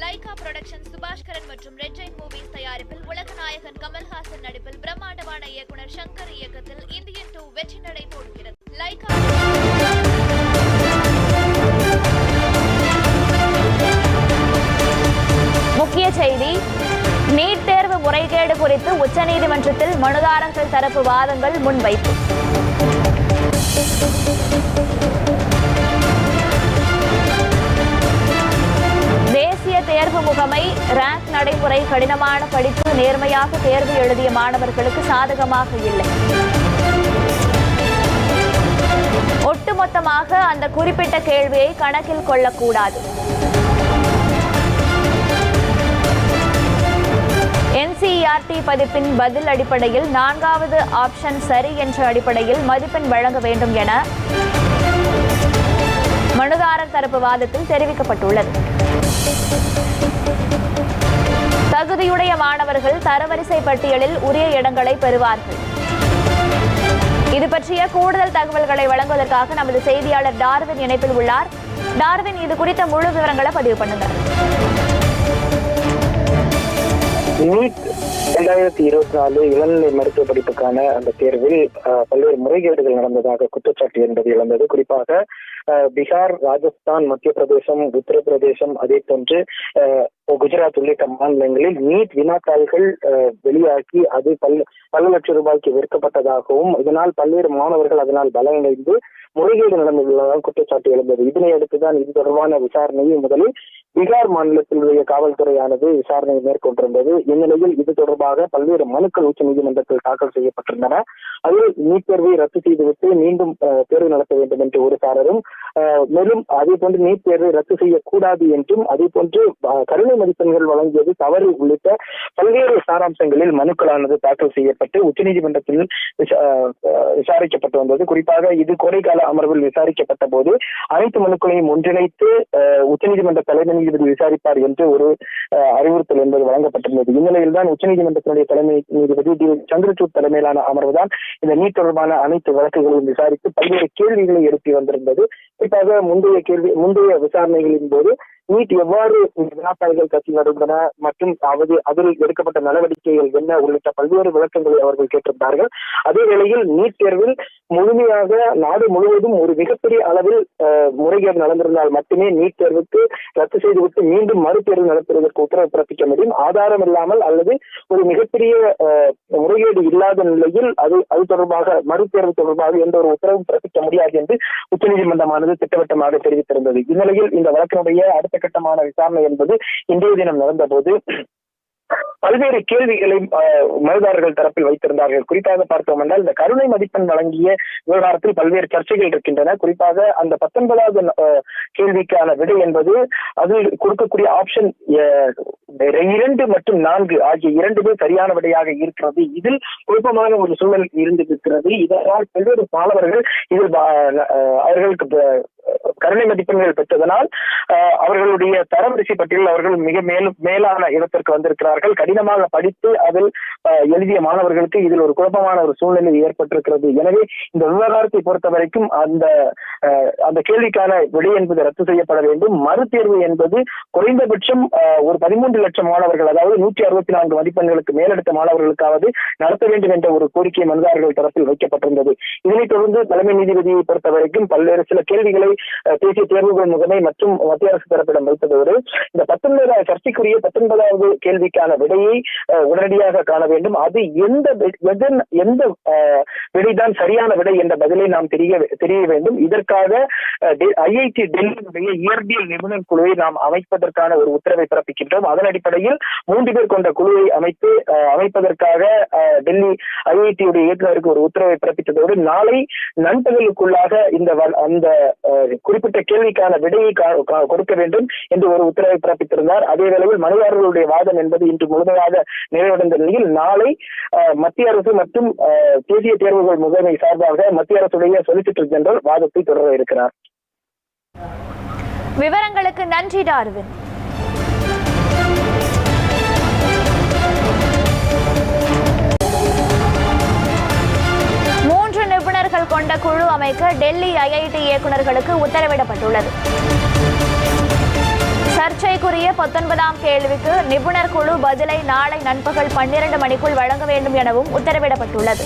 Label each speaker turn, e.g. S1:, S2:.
S1: Lyca production Subaskaran மற்றும் red Jain movies தயாரிப்பில் உலகநாயகன் கமல்ஹாசன் நடிப்பில் பிரம்மாண்டமான இயக்குனர் சங்கர் இயக்கத்தில் இந்தியன் டூ வெற்றி நடை போடுகிறது. லைகா
S2: முக்கிய செய்தி நீட் தேர்வு முறைகேடு குறித்து உச்சநீதிமன்றத்தில் மனுதாரர்கள் தரப்பு வாதங்கள் முன்வைப்பு. தேர்வு ரேங்க் நடைமுறை கடினமான படிப்பு நேர்மையாக தேர்வு எழுதிய மாணவர்களுக்கு சாதகமாக இல்லை. ஒட்டுமொத்தமாக அந்த குறிப்பிட்ட கேள்வியை கணக்கில் கொள்ளக்கூடாது. என்சிஇஆர்டி பதிப்பின் பதில் அடிப்படையில் நான்காவது ஆப்ஷன் சரி என்ற அடிப்படையில் மதிப்பெண் வழங்க வேண்டும் என மனுதாரர் தரப்பு வாதத்தில் தெரிவிக்கப்பட்டுள்ளது. தகுதியுடைய மாணவர்கள் தரவரிசை பட்டியலில் உரிய இடங்களை பெறுவார்கள். இது பற்றிய கூடுதல் தகவல்களை வழங்குவதற்காக நமது செய்தியாளர் டார்வின் இணைப்பில் உள்ளார். டார்வின் இது குறித்த முழு விவரங்களை பதிவு பண்ணுங்க
S3: இரண்டாயிரத்தி இருபத்தி நாலு இளநிலை மருத்துவ படிப்புக்கான அந்த தேர்வில் பல்வேறு முறைகேடுகள் நடந்ததாக குற்றச்சாட்டு என்பது இழந்தது குறிப்பாக பீகார் ராஜஸ்தான் மத்திய பிரதேசம் உத்தரப்பிரதேசம் அதே போன்று குஜராத் உள்ளிட்ட மாநிலங்களில் நீட் வினாத்தாள்கள் அஹ், வெளியாகி அது பல் பல லட்சம் ரூபாய்க்கு விற்கப்பட்டதாகவும் இதனால் பல்வேறு மாணவர்கள் அதனால் பலனடைந்து முறைகேடு நடந்துள்ளதாக குற்றச்சாட்டு எழுந்தது. இதனை அடுத்துதான் இது தொடர்பான விசாரணையை முதலில் பீகார் மாநிலத்தினுடைய காவல்துறையானது விசாரணை மேற்கொண்டிருந்தது. இந்நிலையில் இது தொடர்பாக பல்வேறு மனுக்கள் உச்சநீதிமன்றத்தில் தாக்கல் செய்யப்பட்டிருந்தன. அதில் நீட் தேர்வை ரத்து செய்துவிட்டு மீண்டும் தேர்வு நடத்த வேண்டும் என்று ஒரு சாரரும் மேலும் அதே போன்று நீட் தேர்வை ரத்து செய்யக்கூடாது என்றும் அதே போன்று கருணை மதிப்பெண்கள் வழங்கியது தவறு உள்ளிட்ட பல்வேறு சாராம்சங்களில் மனுக்களானது தாக்கல் செய்யப்பட்டு உச்சநீதிமன்றத்தில் விசா- விசாரிக்கப்பட்டு வந்தது. குறிப்பாக இது கோடைக்கால அமர்வில் விசாரிக்கப்பட்ட போது அனைத்து மனுக்களையும் ஒன்றிணைத்து உச்சநீதிமன்ற தலைமை நீதிபதி விசாரிப்பார் என்று ஒரு அஹ், அறிவுறுத்தல் என்பது வழங்கப்பட்டிருந்தது. இந்நிலையில் தான் உச்சநீதிமன்றத்தினுடைய தலைமை நீதிபதி டி சந்திரசூட் தலைமையிலான அமர்வு தான் இந்த நீட் தொடர்பான அனைத்து வழக்குகளையும் விசாரித்து பல்வேறு கேள்விகளை எழுப்பி வந்திருந்தது. குறிப்பாக முந்தைய கேள்வி முந்தைய விசாரணைகளின் போது நீட் எவ்வாறு இந்த கட்சி நடந்தன மற்றும் அவது அதில் எடுக்கப்பட்ட நடவடிக்கைகள் என்ன உள்ளிட்ட பல்வேறு விளக்கங்களை அவர்கள் கேட்டிருந்தார்கள். அதே வேளையில் நீட் தேர்வில் முழுமையாக நாடு முழுவதும் ஒரு மிகப்பெரிய அளவில் முறைகேடு நடந்திருந்தால் மட்டுமே நீட் தேர்வுக்கு ரத்து செய்துவிட்டு மீண்டும் மறுதேர்வு நடத்துவதற்கு உத்தரவு பிறப்பிக்க முடியும். ஆதாரம் இல்லாமல் அல்லது ஒரு மிகப்பெரிய அஹ், முறைகேடு இல்லாத நிலையில் அது அது தொடர்பாக மறுதேர்வு தொடர்பாக எந்த ஒரு உத்தரவும் பிறப்பிக்க முடியாது என்று உச்சநீதிமன்றமானது திட்டவட்டமாக தெரிவித்திருந்தது. இந்நிலையில் இந்த வழக்கினுடைய அடுத்த கட்டமான விசாரணை என்பது இன்றைய தினம் நடந்தபோது பல்வேறு கேள்விகளை அஹ், மனுதாரர்கள் தரப்பில் வைத்திருந்தார்கள். குறிப்பாக பார்த்தோம் என்றால் இந்த கருணை மதிப்பெண் வழங்கிய விவகாரத்தில் பல்வேறு சர்ச்சைகள் இருக்கின்றன. குறிப்பாக அந்த பத்தொன்பதாவது கேள்விக்கான விடை என்பது அதில் கொடுக்கக்கூடிய ஆப்ஷன் இரண்டு மற்றும் நான்கு ஆகிய இரண்டுமே சரியான விடையாக இருக்கிறது. இதில் குழப்பமான ஒரு சூழல் இருந்திருக்கிறது. இதனால் பல்வேறு மாணவர்கள் இதில் அவர்களுக்கு கருணை மதிப்பெண்கள் பெற்றதனால் அவர்களுடைய தரவரிசை பட்டியலில் அவர்கள் மிக மேலும் மேலான இடத்திற்கு வந்திருக்கிறார்கள். கடினமாக படித்து அதில் எழுதிய மாணவர்களுக்கு இதில் ஒரு குழப்பமான ஒரு சூழ்நிலை ஏற்பட்டிருக்கிறது. எனவே இந்த விவகாரத்தை பொறுத்த வரைக்கும் அந்த அந்த கேள்விக்கான விடை என்பது ரத்து செய்யப்பட வேண்டும். மறுதேர்வு என்பது குறைந்தபட்சம் ஒரு பதிமூன்று லட்சம் மாணவர்கள் அதாவது நூற்றி அறுபத்தி நான்கு மதிப்பெண்களுக்கு மேலெடுத்த மாணவர்களுக்காவது நடத்த வேண்டும் என்ற ஒரு கோரிக்கை மனுதாரர்கள் தரப்பில் வைக்கப்பட்டிருந்தது. இதனைத் தொடர்ந்து தலைமை நீதிபதியை பொறுத்த வரைக்கும் பல்வேறு சில கேள்விகளை தேசிய தேர்வுகள் முகமை மற்றும் மத்திய அரசு தரப்பிடம் வைத்ததோடு இந்த பத்தொன்பதாவது சர்ச்சைக்குரிய பத்தொன்பதாவது கேள்விக்கான விடையை உடனடியாக காண வேண்டும். அது எந்த எந்த விடைதான் சரியான விடை என்ற பதிலை நாம் தெரிய தெரிய வேண்டும். இதற்காக ஐஐடி டெல்லியினுடைய இயற்பியல் நிபுணர் குழுவை நாம் அமைப்பதற்கான ஒரு உத்தரவை பிறப்பிக்கின்றோம். அதன் அடிப்படையில் மூன்று பேர் கொண்ட குழுவை அமைத்து அமைப்பதற்காக டெல்லி ஐஐடியுடைய இயக்குநருக்கு ஒரு உத்தரவை பிறப்பித்ததோடு நாளை நண்பகலுக்குள்ளாக இந்த அந்த குறிப்பிட்ட கேள்விக்கான விடையை கொடுக்க வேண்டும் என்று ஒரு உத்தரவை பிறப்பித்திருந்தார். அதே வேளையில் மனுதாரர்களுடைய வாதம் என்பது இன்று முழுமையாக நிறைவடைந்த நிலையில் நாளை மத்திய அரசு மற்றும் தேசிய தேர்வுகள் முகமை சார்பாக மத்திய அரசுடைய சொலிசிட்டர் ஜெனரல் வாதத்தை தொடர இருக்கிறார்.
S2: விவரங்களுக்கு நன்றி டார்வின். அமைக்க டெல்லி ஐஐடி இயக்குநர்களுக்கு உத்தரவிடப்பட்டுள்ளது. சர்ச்சைக்குரிய பத்தொன்பதாம் கேள்விக்கு நிபுணர் குழு பதிலை நாளை நண்பகல் பன்னிரண்டு மணிக்குள் வழங்க வேண்டும் எனவும் உத்தரவிடப்பட்டுள்ளது.